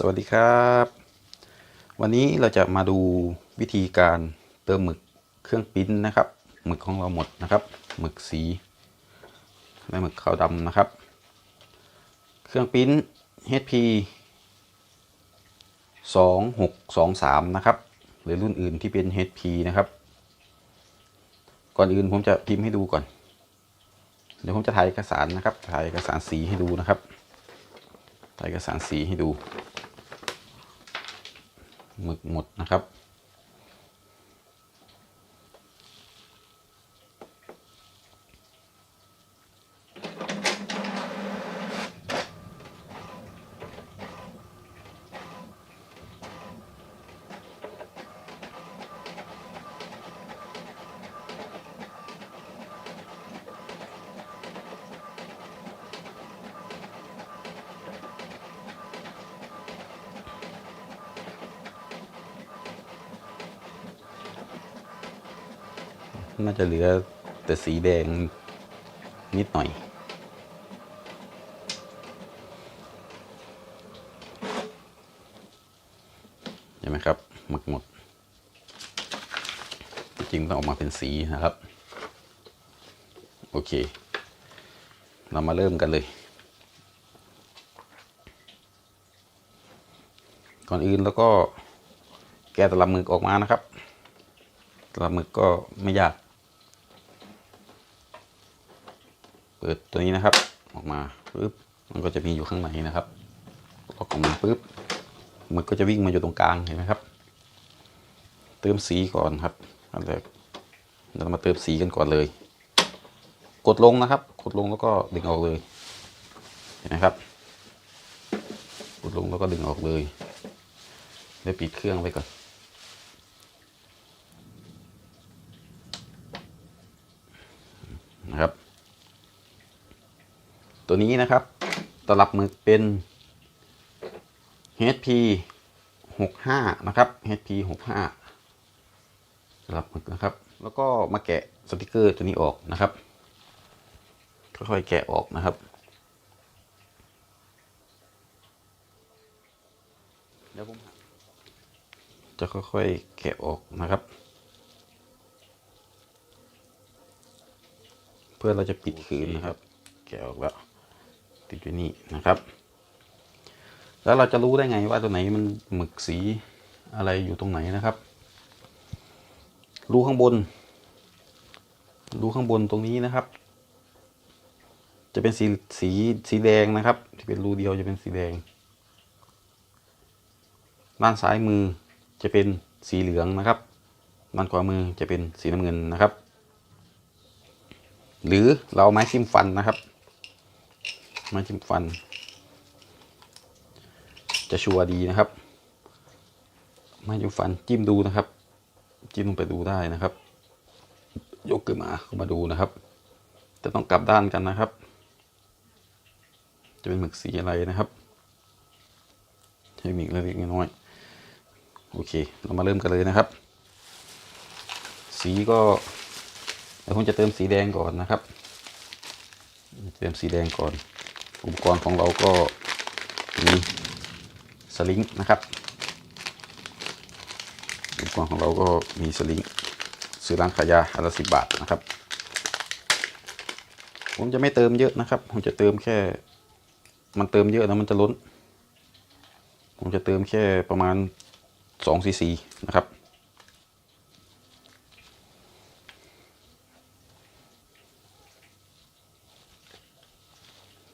สวัสดีครับ วันนี้เราจะมาดูวิธีการเติมหมึกเครื่องปิ้นนะครับหมึกของเราหมดนะครับหมึกสีและหมึกขาวดำนะครับ เครื่องปิ้น HP 2623 นะครับ หรือรุ่นอื่นที่เป็น HP นะครับ ก่อนอื่นผมจะพิมพ์ให้ดูก่อน เดี๋ยวผมจะถ่ายเอกสารนะครับถ่ายเอกสารสีให้ดูนะครับถ่ายเอกสารสีให้ดู หมึกหมดนะครับ น่าจะเหลือแต่สีแดงนิดหน่อย เห็นไหมครับ หมึกหมด จริงต้องออกมาเป็นสีนะครับ โอเค เรามาเริ่มกันเลย ก่อนอื่นแล้วก็แกะตลับหมึกออกมานะครับตลับหมึกก็ไม่ยาก เปิดตัวนี้นะครับ ออกมาปุ๊บมันก็จะมีอยู่ข้างในนะครับล็อกออกมาปุ๊บมึกก็จะวิ่งมาอยู่ตรงกลางเห็นไหมครับ เติมสีก่อนครับอันแรกเรามาเติมสีกันก่อนเลย กดลงนะครับ กดลงแล้วก็ดึงออกเลย เห็นไหมครับ กดลงแล้วก็ดึงออกเลยแล้วปิดเครื่องไว้ก่อน นะครับ ตัวนี้นะครับ ตลับหมึกเป็น HP 65 นะครับ HP 65ตลับหมึกนะครับ แล้วก็มาแกะสติกเกอร์ตัวนี้ออกนะครับ ค่อยๆแกะออกนะครับ เดี๋ยวผมจะค่อยๆแกะออกนะครับ เพื่อเราจะปิดคืนนะครับ แกะออกแล้ว ติดอยู่นี่นะครับ แล้วเราจะรู้ได้ไงว่าตัวไหนมันหมึกสีอะไรอยู่ตรงไหนนะครับ รูข้างบน รูข้างบนตรงนี้นะครับ จะเป็นสีสีสีแดงนะครับที่เป็นรูเดียวจะเป็นสีแดง ด้านซ้ายมือจะเป็นสีเหลืองนะครับด้านขวามือจะเป็นสีน้ำเงินนะครับ หรือเราไม้จิ้มฟันนะครับ ไม้จิ้มฟัน จะชัวร์ดีนะครับ ไม้จิ้มฟันจิ้มดูนะครับ จิ้มลงไปดูได้นะครับ ยกขึ้นมาเข้ามาดูนะครับจะต้องกลับด้านกันนะครับ จะเป็นหมึกสีอะไรนะครับเทคนิคเล็กๆน้อยๆโอเค เรามาเริ่มกันเลยนะครับ สีก็เดี๋ยวผมจะเติมสีแดงก่อนนะครับ เติมสีแดงก่อน อุปกรณ์ของเราก็มีสลิงนะครับ อุปกรณ์ของเราก็มีสลิงซื้อร้านขายยาอันละสิบบาทนะครับ ผมจะไม่เติมเยอะนะครับ ผมจะเติมแค่ มันเติมเยอะแล้วมันจะล้น ผมจะเติมแค่ประมาณสองซีซีนะครับ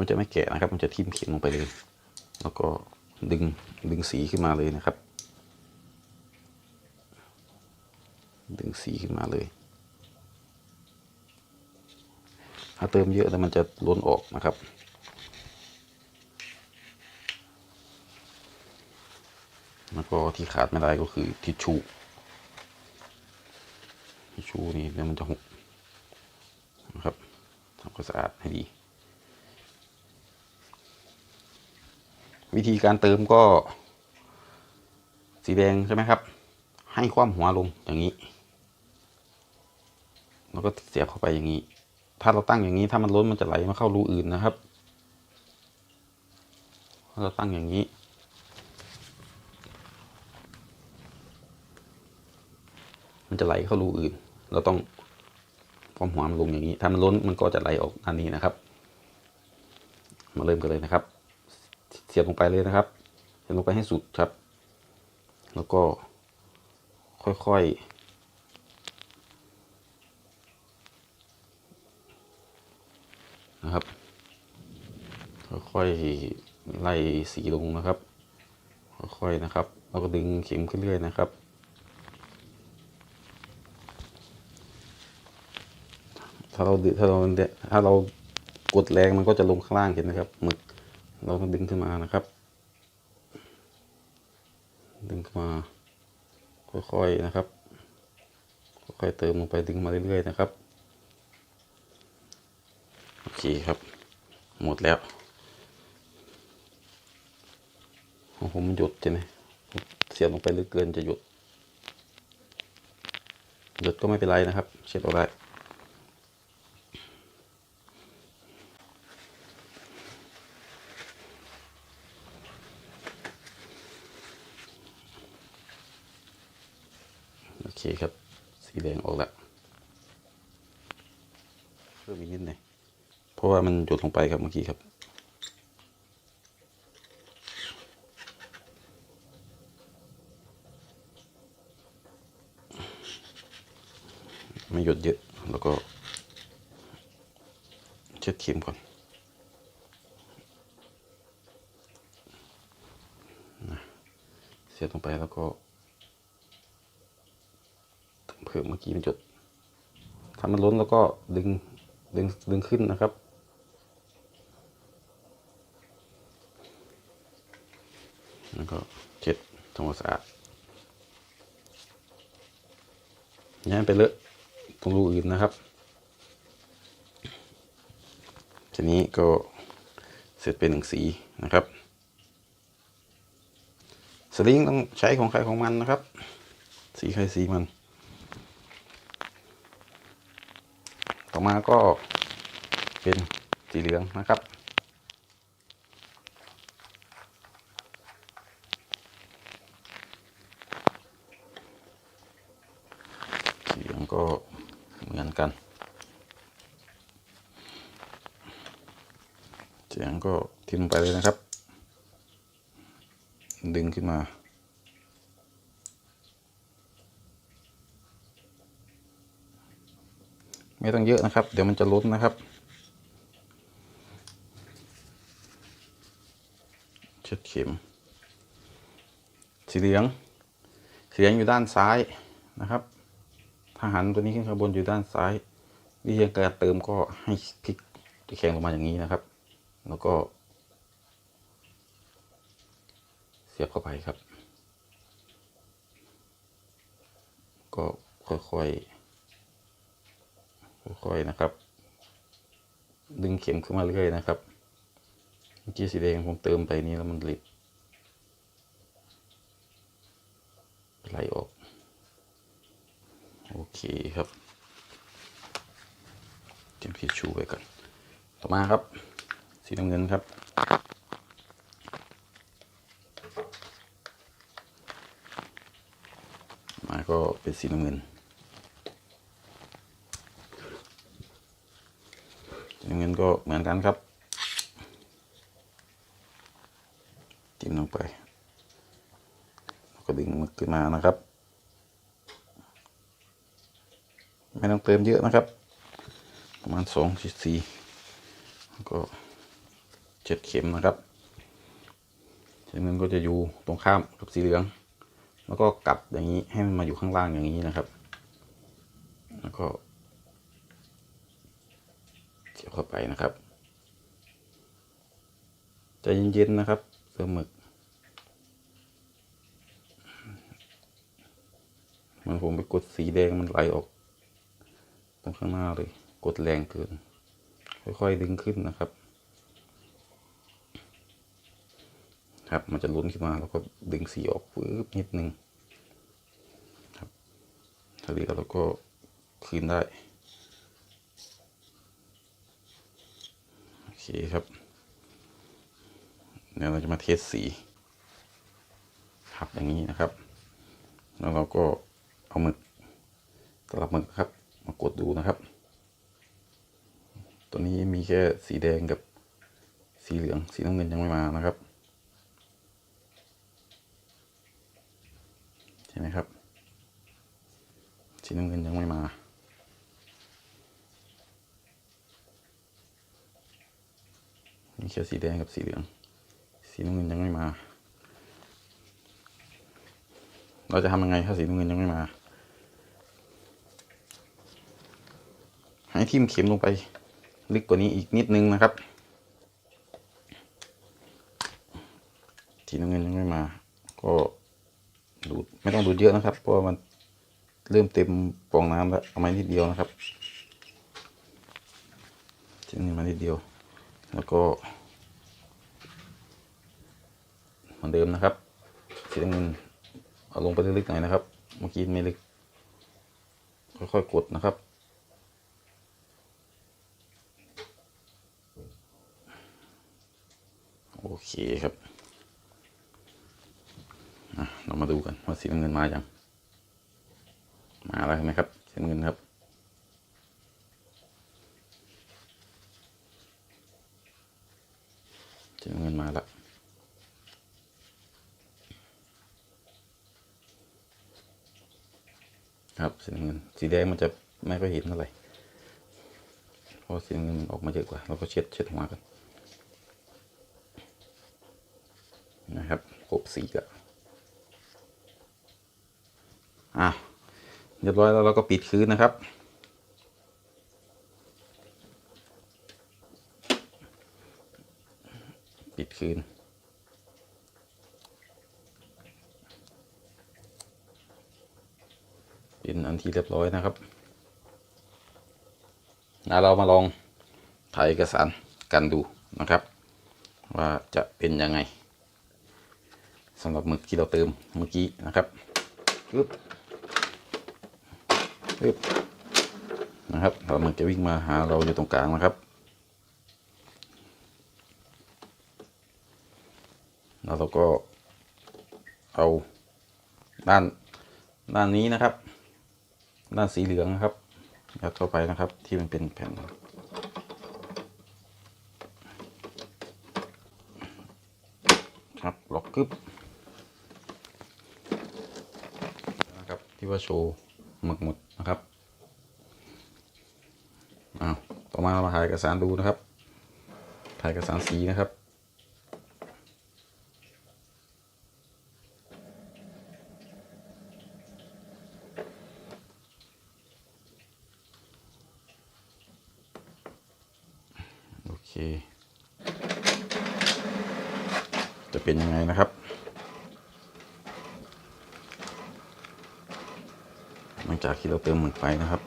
มันจะไม่แกะนะครับ มันจะทิ่มเข็มลงไปเลย แล้วก็ดึงดึงสีขึ้นมาเลยนะครับ ดึงสีขึ้นมาเลย ถ้าเติมเยอะแล้วมันจะล้นออกนะครับแล้วก็ที่ขาดไม่ได้ก็คือทิชชู่ทิชชู่นี่เดี๋ยวมันจะหกนะครับทำความสะอาดให้ดี วิธีการเติมก็ สีแดงใช่ไหมครับ ให้ความหัวลงอย่างนี้ แล้วก็เสียบเข้าไปอย่างนี้ ถ้าเราตั้งอย่างนี้ถ้ามันล้นมันจะไหลมาเข้ารูอื่นนะครับ เราตั้งอย่างนี้มันจะไหลเข้ารูอื่น เราต้องความหัวลงอย่างนี้ ถ้ามันล้นมันก็จะไหลออกอันนี้นะครับ มาเริ่มกันเลยนะครับ เสียบลงไปเลยนะครับเสียบลงไปให้สุดครับ แล้วก็ค่อยๆนะครับ ค่อยๆไล่สีลงนะครับ ค่อยๆนะครับแล้วก็ดึงเข็มขึ้นเรื่อยนะครับถ้าเราถ้าเราถ้าเรากดแรงมันก็จะลงข้างล่างเห็นไหมครับหมึก เราต้องดึงขึ้นมานะครับ ดึงขึ้นมา ค่อยๆนะครับ ค่อยๆเติมลงไปดึงมาเรื่อยๆนะครับโอเคครับ หมดแล้วของผมมันหยดใช่ไหมเสียบลงไปลึกเกินจะหยดหยดก็ไม่เป็นไรนะครับ เช็ดเอาได้ โอเคครับ สีแดงออกแล้วเพิ่มอีกนิดหน่อยเพราะว่ามันหยดลงไปครับเมื่อกี้ครับไม่หยดเยอะ แล้วก็เช็ดเข็มก่อนนะเสียบลงไปแล้วก็เพิ่มเมื่อกี้มันจดถ้ามันล้นแล้วก็ดึง ดึงดึงขึ้นนะครับ แล้วก็เช็ดทำความสะอาดอย้ายไปเลอะตรงรูอื่นนะครับ ทีนี้ก็เสร็จเป็นหนึ่งสีนะครับ สลิงต้องใช้ของใครของมันนะครับ สีใครสีมัน ต่อมาก็เป็นสีเหลืองนะครับสีเหลืองก็เหมือนกัน เสียงก็ทิ้มลงไปเลยนะครับ ดึงขึ้นมา ไม่ต้องเยอะนะครับ เดี๋ยวมันจะล้นนะครับเช็ดเข็ม สีเหลือง สีเหลืองอยู่ด้านซ้ายนะครับถ้าหันตัวนี้ขึ้นข้างบนอยู่ด้านซ้าย วิธีการเติมก็ให้คลิกตะแคงลงมาอย่างนี้นะครับ แล้วก็เสียบเข้าไปครับ ก็ค่อยๆ ค่อยๆนะครับ ดึงเข็มขึ้นมาเรื่อยนะครับ เมื่อกี้สีแดงผมเติมไปนี้แล้วมันหลิบไหลออก โอเคครับเตรียมทิชชู่ไว้ก่อน ต่อมาครับ สีน้ำเงินครับ มาก็เป็นสีน้ำเงิน สีน้ำเงิน ก็เหมือนกันครับ จิ้มลงไปแล้วก็ดึงมันขึ้นมานะครับ ไม่ต้องเติมเยอะนะครับ ประมาณสองซีแล้วก็เจ็ดเข็มนะครับเงินก็จะอยู่ตรงข้ามกับสีเหลือง แล้วก็กลับอย่างนี้ให้มันมาอยู่ข้างล่างอย่างนี้นะครับ แล้วก็ เข้าไปนะครับใจเย็นๆนะครับเติมหมึกมันผมไปกดสีแดงมันไหลออก ตรงข้างหน้าเลย กดแรงเกิน ค่อยๆดึงขึ้นนะครับ ครับมันจะล้นขึ้นมาแล้วก็ดึงสีออกปึ๊บนิดนึงครับถ้าเลือเราก็คืนได้ โอเคครับ เดี๋ยวเราจะมาเทสสีครับอย่างนี้นะครับ แล้วเราก็เอาหมึกตลับหมึกครับ มากดดูนะครับ ตัวนี้มีแค่สีแดงกับสีเหลืองสีน้ำเงินยังไม่มานะครับใช่ไหมครับสีน้ำเงินยังไม่มา มีแค่สีแดงกับสีเหลือง สีน้ำเงินยังไม่มา เราจะทำยังไงถ้าสีน้ำเงินยังไม่มา ให้ทิ่มเข็มลงไป ลึกกว่านี้อีกนิดนึงนะครับ สีน้ำเงินยังไม่มา ก็ดูดไม่ต้องดูดเยอะนะครับ เพราะมันเริ่มเต็มปองน้ำแล้วเอามานิดเดียวนะครับสีน้ำเงินมานิดเดียว แล้วก็เหมือนเดิมนะครับสีน้ำเงินเอาลงไปลึกๆหน่อยนะครับ เมื่อกี้ไม่ลึก ค่อยๆกดนะครับ โอเคครับเรามาดูกันว่าสีน้ำเงินมาอย่างมาแล้วเห็นไหมครับสีน้ำเงินครับ สีน้ำเงินมาแล้วครับสีน้ำเงิน สีแดงมันจะไม่ค่อยเห็นเท่าไหร่เพราะสีน้ำเงินมันออกมาเยอะกว่า เราก็เช็ดเช็ดหัวกันนะครับครบสีแล้วอะเรียบร้อยแล้วเราก็ปิดคืนนะครับ ปิดคืน เป็นอันที่เรียบร้อยนะครับแล้วเรามาลองถ่ายเอกสารกันดูนะครับ ว่าจะเป็นยังไงสำหรับหมึกที่เราเติมเมื่อกี้นะครับปึ๊บปึ๊บนะครับเรามึกจะวิ่งมาหาเราอยู่ตรงกลางนะครับ แล้วเรา ก็เอาด้านด้านนี้นะครับ ด้านสีเหลืองนะครับยัดเข้าไปนะครับที่มันเป็นแผ่นครับล็อกกึบนะครับที่ว่าโชว์หมึกหมดนะครับอ้าวต่อมาเรามาถ่ายเอกสารดูนะครับ ถ่ายเอกสารสีนะครับ โอเค จะเป็นยังไงนะครับ หลังจากที่เราเติมหมึกไปนะครับ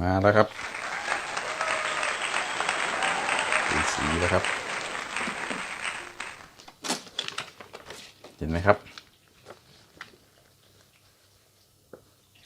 มาแล้วครับเป็นสีแล้วครับ เห็นไหมครับ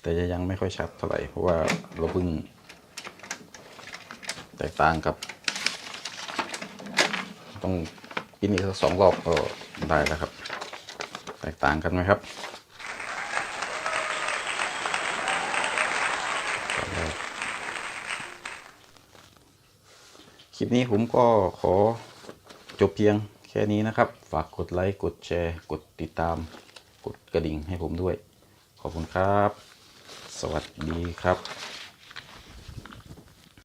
แต่จะยังไม่ค่อยชัดเท่าไหร่ เพราะว่าเราเพิ่ง แตกต่างกับ ต้องกินอีกสักสองรอบก็ได้แล้วครับ แตกต่างกันไหมครับ คลิป นี้ผมก็ขอจบเพียงแค่นี้นะครับ ฝากกดไลค์ กดแชร์ กดติดตาม กดกระดิ่งให้ผมด้วย ขอบคุณครับ สวัสดีครับ